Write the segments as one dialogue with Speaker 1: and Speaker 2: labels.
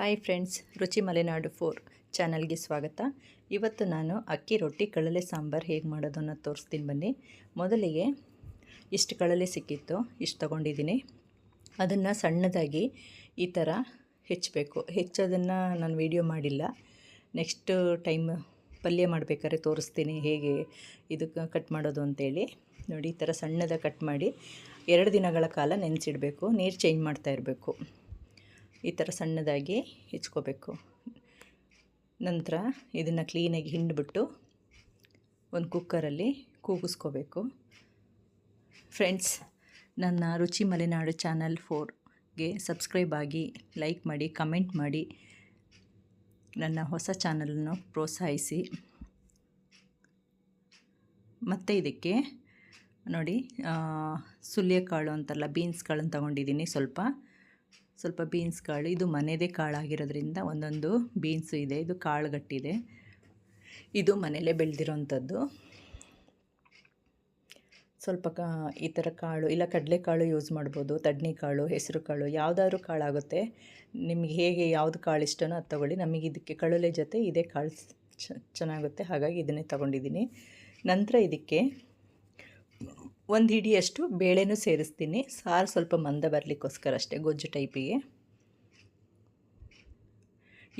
Speaker 1: Hi friends, ರುಚಿ Malenadu four ಚಾನಲ್ಗೆ ಸ್ವಾಗತ. ಇವತ್ತು ನಾನು ಅಕ್ಕಿ ರೊಟ್ಟಿ ಕಳಲೆ ಸಾಂಬಾರು ಹೇಗೆ ಮಾಡೋದು ಅನ್ನೋದು ತೋರಿಸ್ತೀನಿ ಬನ್ನಿ. ಮೊದಲಿಗೆ ಇಷ್ಟು ಕಳಲೆ ಸಿಕ್ಕಿತ್ತು, ಇಷ್ಟು ತೊಗೊಂಡಿದ್ದೀನಿ. ಅದನ್ನು ಸಣ್ಣದಾಗಿ ಈ ಥರ ಹೆಚ್ಚಬೇಕು. ಹೆಚ್ಚೋದನ್ನು ನಾನು ವೀಡಿಯೋ ಮಾಡಿಲ್ಲ. ನೆಕ್ಸ್ಟ್ ಟೈಮ್ ಪಲ್ಯ ಮಾಡಬೇಕಾದ್ರೆ ತೋರಿಸ್ತೀನಿ ಹೇಗೆ ಇದಕ್ಕೆ ಕಟ್ ಮಾಡೋದು ಅಂತೇಳಿ. ನೋಡಿ, ಈ ಥರ ಸಣ್ಣದಾಗಿ ಕಟ್ ಮಾಡಿ ಎರಡು ದಿನಗಳ ಕಾಲ ನೆನೆಸಿಡಬೇಕು, ನೀರು ಚೇಂಜ್ ಮಾಡ್ತಾ ಇರಬೇಕು. ಈ ಥರ ಸಣ್ಣದಾಗಿ ಹೆಚ್ಕೋಬೇಕು. ನಂತರ ಇದನ್ನು ಕ್ಲೀನಾಗಿ ಹಿಂಡ್ಬಿಟ್ಟು ಒಂದು ಕುಕ್ಕರಲ್ಲಿ ಕೂಗಿಸ್ಕೋಬೇಕು. ಫ್ರೆಂಡ್ಸ್ ನನ್ನ ರುಚಿ ಮಲೆನಾಡು ಚಾನಲ್ ಫೋರ್ಗೆ ಸಬ್ಸ್ಕ್ರೈಬ್ ಆಗಿ ಲೈಕ್ ಮಾಡಿ ಕಮೆಂಟ್ ಮಾಡಿ. ನನ್ನ ಹೊಸ ಚಾನಲನ್ನು ಪ್ರೋತ್ಸಾಹಿಸಿ. ಮತ್ತು ಇದಕ್ಕೆ ನೋಡಿ ಸುಲ್ಯಕಾಳು ಅಂತಲ್ಲ ಬೀನ್ಸ್ ಕಾಳನ್ನು ತಗೊಂಡಿದ್ದೀನಿ ಸ್ವಲ್ಪ. ಸ್ವಲ್ಪ ಬೀನ್ಸ್ ಕಾಳು. ಇದು ಮನೆಯದೇ ಕಾಳಾಗಿರೋದ್ರಿಂದ ಒಂದೊಂದು ಬೀನ್ಸು ಇದೆ, ಇದು ಕಾಳುಗಟ್ಟಿದೆ. ಇದು ಮನೆಯಲ್ಲೇ ಬೆಳೆದಿರೋಂಥದ್ದು. ಸ್ವಲ್ಪ ಕಾ, ಈ ಥರ ಕಾಳು, ಇಲ್ಲ ಕಡಲೆಕಾಳು ಯೂಸ್ ಮಾಡ್ಬೋದು ಕಾಳು, ಹೆಸರು ಕಾಳು, ಯಾವುದಾದ್ರೂ ಕಾಳಾಗುತ್ತೆ. ನಿಮಗೆ ಹೇಗೆ ಯಾವುದು ಕಾಳು ಇಷ್ಟನೋ ಅದು ತೊಗೊಳ್ಳಿ. ನಮಗೆ ಇದಕ್ಕೆ ಕಳಲೆ ಜೊತೆ ಇದೇ ಕಾಳು ಚೆನ್ನಾಗುತ್ತೆ. ಹಾಗಾಗಿ ಇದನ್ನೇ ತೊಗೊಂಡಿದ್ದೀನಿ. ನಂತರ ಇದಕ್ಕೆ ಒಂದು ಹಿಡಿಯಷ್ಟು ಬೇಳೆನೂ ಸೇರಿಸ್ತೀನಿ. ಸಾರು ಸ್ವಲ್ಪ ಮಂದ ಬರಲಿಕ್ಕೋಸ್ಕರ ಅಷ್ಟೇ, ಗೊಜ್ಜು ಟೈಪಿಗೆ.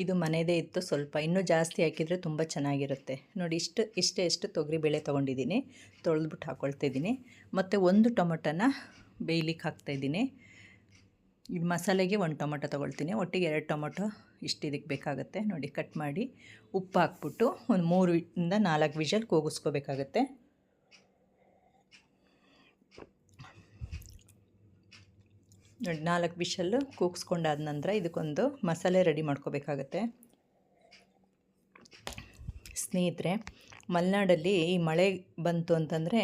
Speaker 1: ಇದು ಮನೆಯದೇ ಇತ್ತು ಸ್ವಲ್ಪ, ಇನ್ನೂ ಜಾಸ್ತಿ ಹಾಕಿದರೆ ತುಂಬ ಚೆನ್ನಾಗಿರುತ್ತೆ. ನೋಡಿ, ಇಷ್ಟು, ಇಷ್ಟೇ ಎಷ್ಟು ತೊಗರಿ ಬೇಳೆ ತೊಗೊಂಡಿದ್ದೀನಿ. ತೊಳೆದ್ಬಿಟ್ಟು ಹಾಕ್ಕೊಳ್ತಾಯಿದ್ದೀನಿ ಮತ್ತು ಒಂದು ಟೊಮೊಟೊನ ಬೇಯ್ಲಿಕ್ಕೆ ಹಾಕ್ತಾಯಿದ್ದೀನಿ. ಈ ಮಸಾಲೆಗೆ ಒಂದು ಟೊಮೊಟೊ ತೊಗೊಳ್ತೀನಿ. ಒಟ್ಟಿಗೆ ಎರಡು ಟೊಮೊಟೊ ಇಷ್ಟು ಇದಕ್ಕೆ ಬೇಕಾಗುತ್ತೆ. ನೋಡಿ, ಕಟ್ ಮಾಡಿ ಉಪ್ಪು ಹಾಕ್ಬಿಟ್ಟು ಒಂದು ಮೂರು ಇಂದ ನಾಲ್ಕು ವಿಷಲ್ ಕೂಗಿಸ್ಕೋಬೇಕಾಗತ್ತೆ. ನೋಡಿ, ನಾಲ್ಕು ವಿಷಲ್ಲು ಕೂಗಿಸ್ಕೊಂಡಾದ ನಂತರ ಇದಕ್ಕೊಂದು ಮಸಾಲೆ ರೆಡಿ ಮಾಡ್ಕೋಬೇಕಾಗತ್ತೆ. ಸ್ನೇಹಿತರೆ, ಮಲೆನಾಡಲ್ಲಿ ಈ ಮಳೆ ಬಂತು ಅಂತಂದರೆ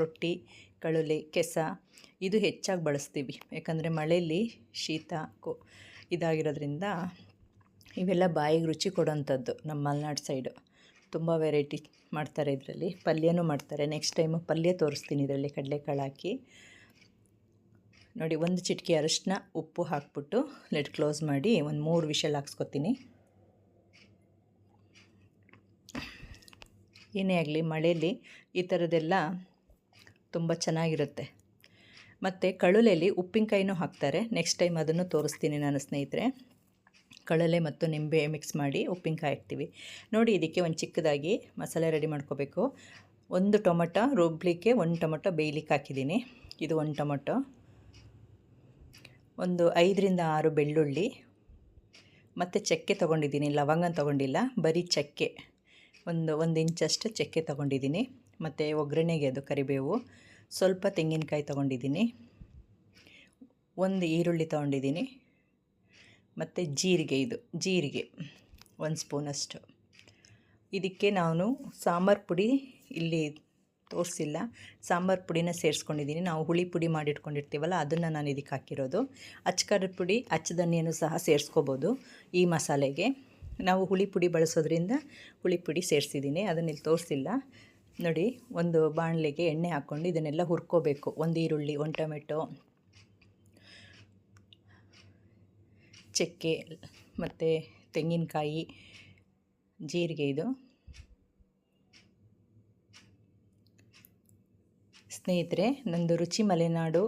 Speaker 1: ರೊಟ್ಟಿ ಕಳುಲಿ ಕೆಸ ಇದು ಹೆಚ್ಚಾಗಿ ಬಳಸ್ತೀವಿ. ಯಾಕಂದರೆ ಮಳೆಯಲ್ಲಿ ಶೀತ ಕೋ, ಇದಾಗಿರೋದ್ರಿಂದ ಇವೆಲ್ಲ ಬಾಯಿಗೆ ರುಚಿ ಕೊಡೋಂಥದ್ದು ನಮ್ಮ ಮಲೆನಾಡು ಸೈಡು. ತುಂಬ ವೆರೈಟಿ ಮಾಡ್ತಾರೆ ಇದರಲ್ಲಿ. ಪಲ್ಯನೂ ಮಾಡ್ತಾರೆ. ನೆಕ್ಸ್ಟ್ ಟೈಮು ಪಲ್ಯ ತೋರಿಸ್ತೀನಿ ಇದರಲ್ಲಿ ಕಡಲೆಕಾಳು ಹಾಕಿ. ನೋಡಿ, ಒಂದು ಚಿಟಿಕೆ ಅರಶಿನ, ಉಪ್ಪು ಹಾಕ್ಬಿಟ್ಟು ಲೆಡ್ ಕ್ಲೋಸ್ ಮಾಡಿ ಒಂದು ಮೂರು ವಿಷಲ್ ಹಾಕ್ಸ್ಕೊತೀನಿ. ಏನೇ ಆಗಲಿ, ಮಳೆಯಲ್ಲಿ ಈ ಥರದ್ದೆಲ್ಲ ತುಂಬ ಚೆನ್ನಾಗಿರುತ್ತೆ. ಮತ್ತು ಕಳುಲೆಯಲ್ಲಿ ಉಪ್ಪಿನಕಾಯಿನೂ ಹಾಕ್ತಾರೆ. ನೆಕ್ಸ್ಟ್ ಟೈಮ್ ಅದನ್ನು ತೋರಿಸ್ತೀನಿ ನಾನು ಸ್ನೇಹಿತರೆ. ಕಳಲೆ ಮತ್ತು ನಿಂಬೆ ಮಿಕ್ಸ್ ಮಾಡಿ ಉಪ್ಪಿನಕಾಯಿ ಹಾಕ್ತೀವಿ. ನೋಡಿ, ಇದಕ್ಕೆ ಒಂದು ಚಿಕ್ಕದಾಗಿ ಮಸಾಲೆ ರೆಡಿ ಮಾಡ್ಕೋಬೇಕು. ಒಂದು ಟೊಮೊಟೊ, ರುಬ್ಲಿಕ್ಕೆ ಒಂದು ಟೊಮೊಟೊ, ಬೇಯ್ಲಿಕ್ಕೆ ಹಾಕಿದ್ದೀನಿ. ಇದು ಒಂದು ಟೊಮೊಟೊ. ಒಂದು ಐದರಿಂದ ಆರು ಬೆಳ್ಳುಳ್ಳಿ, ಮತ್ತು ಚಕ್ಕೆ ತೊಗೊಂಡಿದ್ದೀನಿ ಲವಂಗ ತೊಗೊಂಡಿಲ್ಲ, ಬರೀ ಚಕ್ಕೆ. ಒಂದು ಒಂದು ಇಂಚಷ್ಟು ಚಕ್ಕೆ ತೊಗೊಂಡಿದ್ದೀನಿ, ಮತ್ತು ಒಗ್ಗರಣೆಗೆ ಅದು ಕರಿಬೇವು, ಸ್ವಲ್ಪ ತೆಂಗಿನಕಾಯಿ ತೊಗೊಂಡಿದ್ದೀನಿ, ಒಂದು ಈರುಳ್ಳಿ ತೊಗೊಂಡಿದ್ದೀನಿ, ಮತ್ತು ಜೀರಿಗೆ ಇದು, ಜೀರಿಗೆ, ಒಂದು ಸ್ಪೂನಷ್ಟು. ಇದಕ್ಕೆ ನಾನು ಸಾಂಬಾರು ಪುಡಿ ಇಲ್ಲಿ ತೋರಿಸಿಲ್ಲ. ಸಾಂಬಾರು ಪುಡಿನ ಸೇರಿಸ್ಕೊಂಡಿದ್ದೀನಿ. ನಾವು ಹುಳಿ ಪುಡಿ ಮಾಡಿಟ್ಕೊಂಡಿರ್ತೀವಲ್ಲ, ಅದನ್ನು ನಾನು ಇದಕ್ಕೆ ಹಾಕಿರೋದು. ಅಚ್ಚಕಾರದ ಪುಡಿ ಅಚ್ಚದನ್ನಿಯನ್ನು ಸಹ ಸೇರಿಸ್ಕೋಬೋದು ಈ ಮಸಾಲೆಗೆ. ನಾವು ಹುಳಿ ಪುಡಿ ಬಳಸೋದ್ರಿಂದ ಹುಳಿ ಪುಡಿ ಸೇರಿಸಿದ್ದೀನಿ. ಅದನ್ನ ಇಲ್ಲಿ ತೋರಿಸಿಲ್ಲ. ನೋಡಿ, ಒಂದು ಬಾಣಲೆಗೆ ಎಣ್ಣೆ ಹಾಕ್ಕೊಂಡು ಇದನ್ನೆಲ್ಲ ಹುರ್ಕೋಬೇಕು. ಒಂದು ಈರುಳ್ಳಿ, ಒಂದು ಟೊಮೆಟೊ, ಚಕ್ಕೆ, ಮತ್ತು ತೆಂಗಿನಕಾಯಿ, ಜೀರಿಗೆ ಇದು. ಸ್ನೇಹಿತರೆ, ನಂದು ರುಚಿ ಮಲೆನಾಡು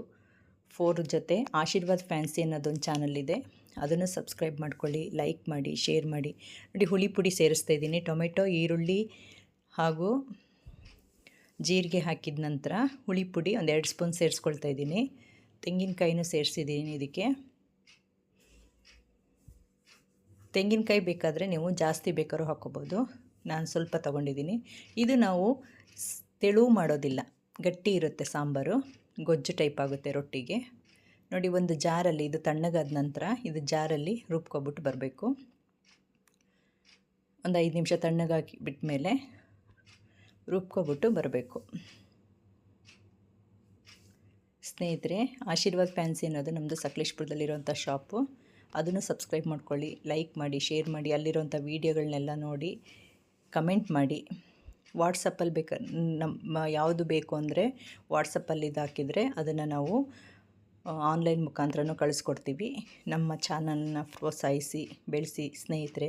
Speaker 1: ಫೋರ್ ಜೊತೆ ಆಶೀರ್ವಾದ್ ಫ್ಯಾನ್ಸಿ ಅನ್ನೋದೊಂದು ಚಾನಲ್ ಇದೆ. ಅದನ್ನು ಸಬ್ಸ್ಕ್ರೈಬ್ ಮಾಡ್ಕೊಳ್ಳಿ ಲೈಕ್ ಮಾಡಿ ಶೇರ್ ಮಾಡಿ. ನೋಡಿ, ಹುಳಿ ಪುಡಿ ಸೇರಿಸ್ತಾ ಇದ್ದೀನಿ. ಟೊಮೆಟೊ, ಈರುಳ್ಳಿ ಹಾಗೂ ಜೀರಿಗೆ ಹಾಕಿದ ನಂತರ ಹುಳಿ ಪುಡಿ ಒಂದು ಎರಡು ಸ್ಪೂನ್ ಸೇರಿಸ್ಕೊಳ್ತಾ ಇದ್ದೀನಿ. ತೆಂಗಿನಕಾಯಿನೂ ಸೇರಿಸಿದ್ದೀನಿ ಇದಕ್ಕೆ. ತೆಂಗಿನಕಾಯಿ ಬೇಕಾದರೆ ನೀವು ಜಾಸ್ತಿ ಬೇಕಾದ್ರೂ ಹಾಕ್ಕೋಬೋದು. ನಾನು ಸ್ವಲ್ಪ ತಗೊಂಡಿದ್ದೀನಿ. ಇದು ನಾವು ತೆಳು ಮಾಡೋದಿಲ್ಲ. ಗಟ್ಟಿ ಇರುತ್ತೆ ಸಾಂಬಾರು, ಗೊಜ್ಜು ಟೈಪ್ ಆಗುತ್ತೆ ರೊಟ್ಟಿಗೆ. ನೋಡಿ ಒಂದು ಜಾರಲ್ಲಿ ಇದು ತಣ್ಣಗಾದ ನಂತರ ಇದು ಜಾರಲ್ಲಿ ರುಬ್ಕೊಬಿಟ್ಟು ಬರಬೇಕು. ಒಂದು ಐದು ನಿಮಿಷ ತಣ್ಣಗಾಕಿ ಬಿಟ್ಟ ಮೇಲೆ ರುಬ್ಕೊಬಿಟ್ಟು ಬರಬೇಕು. ಸ್ನೇಹಿತರೆ, ಆಶೀರ್ವಾದ್ ಫ್ಯಾನ್ಸಿ ಅನ್ನೋದು ನಮ್ಮದು ಸಕಲೇಶ್ಪುರದಲ್ಲಿರುವಂಥ ಶಾಪು. ಅದನ್ನು ಸಬ್ಸ್ಕ್ರೈಬ್ ಮಾಡ್ಕೊಳ್ಳಿ, ಲೈಕ್ ಮಾಡಿ, ಶೇರ್ ಮಾಡಿ, ಅಲ್ಲಿರುವಂಥ ವೀಡಿಯೋಗಳನ್ನೆಲ್ಲ ನೋಡಿ ಕಮೆಂಟ್ ಮಾಡಿ. ವಾಟ್ಸಪ್ಪಲ್ಲಿ ಬೇಕಾ, ನಮ್ಮ ಯಾವುದು ಬೇಕು ಅಂದರೆ ವಾಟ್ಸಪ್ಪಲ್ಲಿ ಇದಾಕಿದರೆ ಅದನ್ನು ನಾವು ಆನ್ಲೈನ್ ಮುಖಾಂತರನೂ ಕಳಿಸ್ಕೊಡ್ತೀವಿ. ನಮ್ಮ ಚಾನಲ್ನ ಪ್ರೋತ್ಸಾಹಿಸಿ, ಬೆಳೆಸಿ ಸ್ನೇಹಿತರೆ,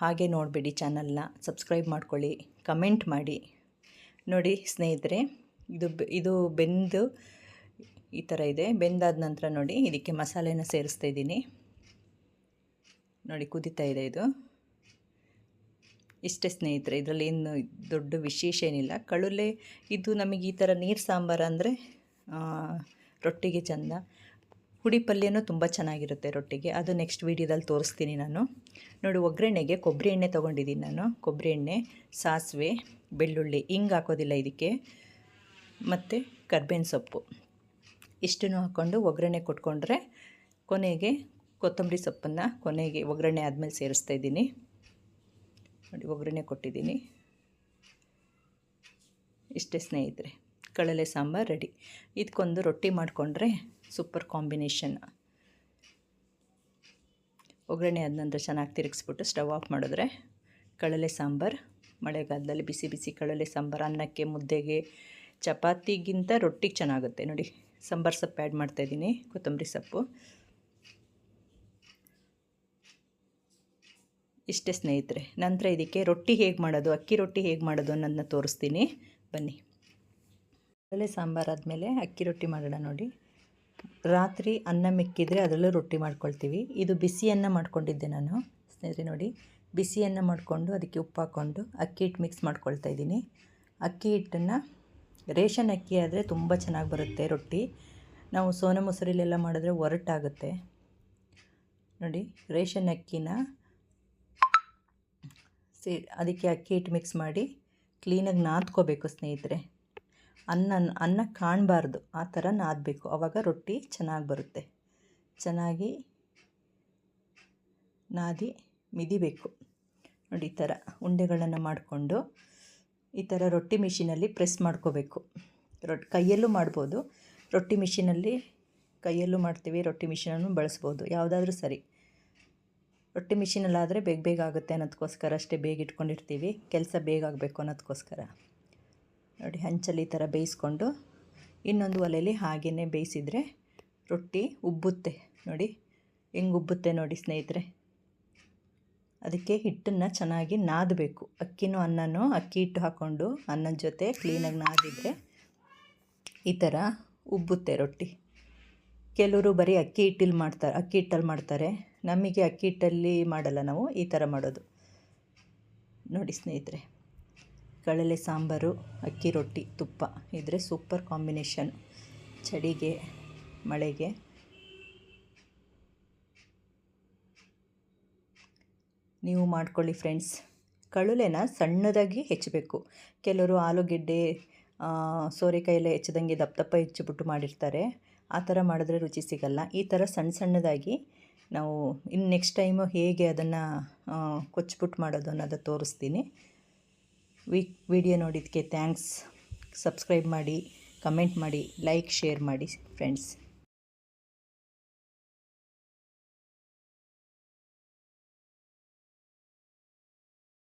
Speaker 1: ಹಾಗೆ ನೋಡಬೇಡಿ ಚಾನಲ್ನ ಸಬ್ಸ್ಕ್ರೈಬ್ ಮಾಡ್ಕೊಳ್ಳಿ, ಕಮೆಂಟ್ ಮಾಡಿ. ನೋಡಿ ಸ್ನೇಹಿತರೆ, ಇದು ಇದು ಬೆಂದು ಈ ಥರ ಇದೆ. ಬೆಂದಾದ ನಂತರ ನೋಡಿ, ಇದಕ್ಕೆ ಮಸಾಲೆನ ಸೇರಿಸ್ತಾ ಇದ್ದೀನಿ. ನೋಡಿ ಕುದೀತಾ ಇದೆ ಇದು. ಇಷ್ಟೇ ಸ್ನೇಹಿತರೆ, ಇದರಲ್ಲಿ ಏನು ದೊಡ್ಡ ವಿಶೇಷ ಏನಿಲ್ಲ. ಕಳುಲೆ ಇದು ನಮಗೆ ಈ ಥರ ನೀರು ಸಾಂಬಾರು ಅಂದರೆ ರೊಟ್ಟಿಗೆ ಚೆಂದ. ಹುಡಿ ಪಲ್ಯನೂ ತುಂಬ ಚೆನ್ನಾಗಿರುತ್ತೆ ರೊಟ್ಟಿಗೆ. ಅದು ನೆಕ್ಸ್ಟ್ ವೀಡಿಯೋದಲ್ಲಿ ತೋರಿಸ್ತೀನಿ ನಾನು. ನೋಡಿ, ಒಗ್ಗರಣೆಗೆ ಕೊಬ್ಬರಿ ಎಣ್ಣೆ ತೊಗೊಂಡಿದ್ದೀನಿ ನಾನು. ಕೊಬ್ಬರಿ ಎಣ್ಣೆ, ಸಾಸಿವೆ, ಬೆಳ್ಳುಳ್ಳಿ, ಹಿಂಗೆ ಹಾಕೋದಿಲ್ಲ ಇದಕ್ಕೆ. ಮತ್ತು ಕರ್ಬೇವಿನ ಸೊಪ್ಪು. ಇಷ್ಟನ್ನು ಹಾಕ್ಕೊಂಡು ಒಗ್ಗರಣೆ ಕೊಟ್ಕೊಂಡ್ರೆ ಕೊನೆಗೆ ಕೊತ್ತಂಬರಿ ಸೊಪ್ಪನ್ನು ಕೊನೆಗೆ ಒಗ್ಗರಣೆ ಆದಮೇಲೆ ಸೇರಿಸ್ತಾ ಇದ್ದೀನಿ. ನೋಡಿ, ಒಗ್ಗರಣೆ ಕೊಟ್ಟಿದ್ದೀನಿ. ಇಷ್ಟೇ ಸ್ನೇಹಿತರೆ ಕಳಲೆ ಸಾಂಬಾರು ರೆಡಿ. ಇದಕ್ಕೊಂದು ರೊಟ್ಟಿ ಮಾಡಿಕೊಂಡ್ರೆ ಸೂಪರ್ ಕಾಂಬಿನೇಷನ್. ಒಗ್ಗರಣೆ ಆದ ನಂತರ ಚೆನ್ನಾಗಿ ತಿರುಗಿಸ್ಬಿಟ್ಟು ಸ್ಟವ್ ಆಫ್ ಮಾಡಿದ್ರೆ ಕಳಲೆ ಸಾಂಬಾರು. ಮಳೆಗಾಲದಲ್ಲಿ ಬಿಸಿ ಬಿಸಿ ಕಳಲೆ ಸಾಂಬಾರು, ಅನ್ನಕ್ಕೆ, ಮುದ್ದೆಗೆ, ಚಪಾತಿಗಿಂತ ರೊಟ್ಟಿಗೆ ಚೆನ್ನಾಗುತ್ತೆ. ನೋಡಿ, ಸಾಂಬಾರು ಸೊಪ್ಪು ಆ್ಯಡ್ ಮಾಡ್ತಾಯಿದ್ದೀನಿ ಕೊತ್ತಂಬರಿ ಸೊಪ್ಪು. ಇಷ್ಟೇ ಸ್ನೇಹಿತರೆ, ನಂತರ ಇದಕ್ಕೆ ರೊಟ್ಟಿ ಹೇಗೆ ಮಾಡೋದು, ಅಕ್ಕಿ ರೊಟ್ಟಿ ಹೇಗೆ ಮಾಡೋದು ಅನ್ನೋದನ್ನ ತೋರಿಸ್ತೀನಿ. ಬನ್ನಿ. ಕಡಲೆ ಸಾಂಬಾರು ಆದಮೇಲೆ ಅಕ್ಕಿ ರೊಟ್ಟಿ ಮಾಡೋಣ ನೋಡಿ. ರಾತ್ರಿ ಅನ್ನ ಮಿಕ್ಕಿದರೆ ಅದರಲ್ಲೂ ರೊಟ್ಟಿ ಮಾಡ್ಕೊಳ್ತೀವಿ. ಇದು ಬಿಸಿಯನ್ನು ಮಾಡ್ಕೊಂಡಿದ್ದೆ ನಾನು. ಸ್ನೇಹಿತರೆ ನೋಡಿ ಬಿಸಿಯನ್ನು ಮಾಡಿಕೊಂಡು ಅದಕ್ಕೆ ಉಪ್ಪು ಹಾಕ್ಕೊಂಡು ಅಕ್ಕಿ ಹಿಟ್ಟು ಮಿಕ್ಸ್ ಮಾಡ್ಕೊಳ್ತಾ ಇದ್ದೀನಿ. ಅಕ್ಕಿ ಹಿಟ್ಟನ್ನು, ರೇಷನ್ ಅಕ್ಕಿ ಆದರೆ ತುಂಬ ಚೆನ್ನಾಗಿ ಬರುತ್ತೆ ರೊಟ್ಟಿ. ನಾವು ಸೋನ ಮೊಸರಿಲೆಲ್ಲ ಮಾಡಿದ್ರೆ ಒರಟಾಗುತ್ತೆ. ನೋಡಿ, ರೇಷನ್ ಅಕ್ಕಿನ ಸೇ, ಅದಕ್ಕೆ ಅಕ್ಕಿ ಹಿಟ್ಟು ಮಿಕ್ಸ್ ಮಾಡಿ ಕ್ಲೀನಾಗಿ ನಾದ್ಕೋಬೇಕು ಸ್ನೇಹಿತರೆ. ಅನ್ನ ಅನ್ನ ಕಾಣಬಾರ್ದು, ಆ ಥರ ನಾದಬೇಕು. ಆವಾಗ ರೊಟ್ಟಿ ಚೆನ್ನಾಗಿ ಬರುತ್ತೆ. ಚೆನ್ನಾಗಿ ನಾದಿ ಮಿದಿಬೇಕು. ನೋಡಿ, ಈ ಥರ ಉಂಡೆಗಳನ್ನು ಮಾಡಿಕೊಂಡು ಈ ಥರ ರೊಟ್ಟಿ ಮಿಷಿನಲ್ಲಿ ಪ್ರೆಸ್ ಮಾಡ್ಕೋಬೇಕು. ರೊಟ್ಟಿ ಕೈಯಲ್ಲೂ ಮಾಡ್ಬೋದು. ರೊಟ್ಟಿ ಮಿಷಿನಲ್ಲಿ ಕೈಯಲ್ಲೂ ಮಾಡ್ತೀವಿ, ರೊಟ್ಟಿ ಮಿಷಿನನ್ನು ಬಳಸ್ಬೋದು. ಯಾವುದಾದ್ರೂ ಸರಿ. ರೊಟ್ಟಿ ಮಿಷಿನಲ್ಲಾದರೆ ಬೇಗ ಬೇಗ ಆಗುತ್ತೆ ಅನ್ನೋದಕ್ಕೋಸ್ಕರ ಅಷ್ಟೇ ಬೇಗ ಇಟ್ಕೊಂಡಿರ್ತೀವಿ. ಕೆಲಸ ಬೇಗ ಆಗಬೇಕು ಅನ್ನೋದಕ್ಕೋಸ್ಕರ ನೋಡಿ, ಹಂಚಲ್ಲಿ ಈ ಥರ ಬೇಯಿಸ್ಕೊಂಡು ಇನ್ನೊಂದು ಒಲೆಯಲ್ಲಿ ಹಾಗೆಯೇ ಬೇಯಿಸಿದರೆ ರೊಟ್ಟಿ ಉಬ್ಬುತ್ತೆ. ನೋಡಿ, ಹೆಂಗೆ ಉಬ್ಬುತ್ತೆ ನೋಡಿ ಸ್ನೇಹಿತರೆ. ಅದಕ್ಕೆ ಹಿಟ್ಟನ್ನು ಚೆನ್ನಾಗಿ ನಾದಬೇಕು. ಅಕ್ಕಿನೂ ಅನ್ನನೂ ಅಕ್ಕಿ ಹಿಟ್ಟು ಹಾಕ್ಕೊಂಡು ಅನ್ನದ ಜೊತೆ ಕ್ಲೀನಾಗಿ ನಾದಿದರೆ ಈ ಥರ ಉಬ್ಬುತ್ತೆ ರೊಟ್ಟಿ. ಕೆಲವರು ಬರೀ ಅಕ್ಕಿ ಹಿಟ್ಟಲ್ಲಿ ಮಾಡ್ತಾರೆ ಅಕ್ಕಿ ಹಿಟ್ಟಲ್ಲಿ ಮಾಡ್ತಾರೆ. ನಮಗೆ ಅಕ್ಕಿ ಹಿಟ್ಟಲ್ಲಿ ಮಾಡಲ್ಲ ನಾವು, ಈ ಥರ ಮಾಡೋದು. ನೋಡಿ ಸ್ನೇಹಿತರೆ ಕಳಲೆ ಸಾಂಬಾರು, ಅಕ್ಕಿ ರೊಟ್ಟಿ, ತುಪ್ಪ, ಇದ್ರೆ ಸೂಪರ್ ಕಾಂಬಿನೇಷನ್. ಚಳಿಗೆ, ಮಳೆಗೆ. ನೀವು ಮಾಡ್ಕೊಳ್ಳಿ ಫ್ರೆಂಡ್ಸ್ ಕಳುಲೆನ ಸಣ್ಣದಾಗಿ ಹೆಚ್ಚಬೇಕು. ಕೆಲವರು ಆಲೂಗೆಡ್ಡೆ ಸೋರೆಕಾಯಿ ಎಲ್ಲ ಹೆಚ್ಚದಂಗೆ ದಪ್ಪ ದಪ್ಪ ಹೆಚ್ಚಿಬಿಟ್ಟು ಮಾಡಿರ್ತಾರೆ. ಆ ಥರ ಮಾಡಿದ್ರೆ ರುಚಿ ಸಿಗಲ್ಲ. ಈ ಥರ ಸಣ್ಣ ಸಣ್ಣದಾಗಿ ನಾವು ಇನ್ನು ನೆಕ್ಸ್ಟ್ ಟೈಮು ಹೇಗೆ ಅದನ್ನು ಕೊಚ್ಚಿಬಿಟ್ಟು ಮಾಡೋದು ಅನ್ನೋದು ತೋರಿಸ್ತೀನಿ. ವಿ, ವಿಡಿಯೋ ನೋಡಿದ್ದಕ್ಕೆ ಥ್ಯಾಂಕ್ಸ್ ಸಬ್ಸ್ಕ್ರೈಬ್ ಮಾಡಿ ಕಮೆಂಟ್ ಮಾಡಿ ಲೈಕ್ ಶೇರ್ ಮಾಡಿ ಫ್ರೆಂಡ್ಸ್